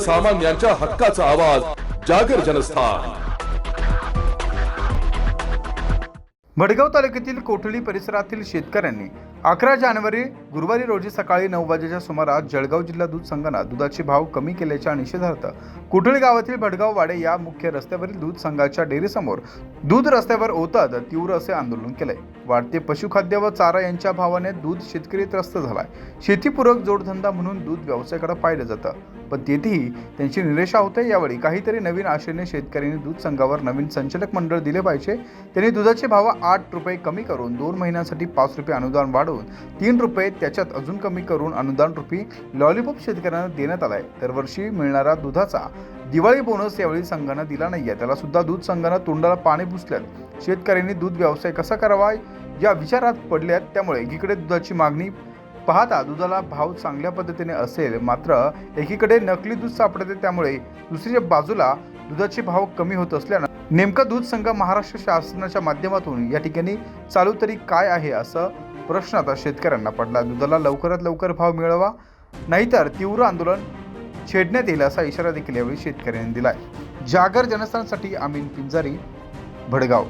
सर्वसामान्यांच्या हक्काचा आवाज जागर जनस्थान. भडगाव तालुक्यातील कोठळी परिसरातील शेतकऱ्यांनी अकरा जानेवारी गुरुवारी रोजी सकाळी नऊ वाजेच्या सुमारास जळगाव जिल्हा दूध संघानं दुधाचे भाव कमी केल्याच्या निषेधार्थ कुठळी गावातील भडगाव वाडे या मुख्य रस्त्यावरील दूध संघाच्या डेअरीसमोर दूध रस्त्यावर ओतत तीव्र असे आंदोलन केले वाढते पशुखाद्य व चारा यांच्या भावाने दूध शेतकरी त्रस्त झालाय. शेतीपूरक जोडधंदा म्हणून दूध व्यवसायाकडे पाहिलं जातं. पण तेथेही त्यांची निराशा होते यावेळी काहीतरी नवीन आशेने शेतकऱ्यांनी दूध संघावर नवीन संचालक मंडळ दिले पाहिजे. त्यांनी दुधाचे भाव आठ रुपये कमी करून दोन महिन्यांसाठी पाच रुपये अनुदान वाढवून तीन रुपये त्याच्यात अजून कमी करून अनुदान रुपी लॉलीपॉप शेतकऱ्यांना देण्यात आलाय. दरवर्षी मिळणारा दुधाचा दिवाळी बोनस यावेळी संघानं दिला नाहीये. त्याला सुद्धा दूध संघानं तोंडाला पाणी पुसल्यात. शेतकऱ्यांनी दूध व्यवसाय कसा करावा या विचारात पडल्यात. त्यामुळे एकीकडे दुधाची मागणी पाहता दुधाला भाव चांगल्या पद्धतीने असेल मात्र एकीकडे नकली दूध सापडते त्यामुळे दुसरीच्या बाजूला दुधाचे भाव कमी होत असल्यानं नेमका दूध संघ महाराष्ट्र शासनाच्या माध्यमातून या ठिकाणी चालू तरी काय आहे असं प्रश्न आता शेतकऱ्यांना पडला. दुधाला लवकरात लवकर भाव मिळवा नाहीतर तीव्र आंदोलन छेडण्यात येईल असा इशारा देखील यावेळी शेतकऱ्यांनी दिलाय. जागर जनस्थानसाठी अमीन पिंजारी भडगाव.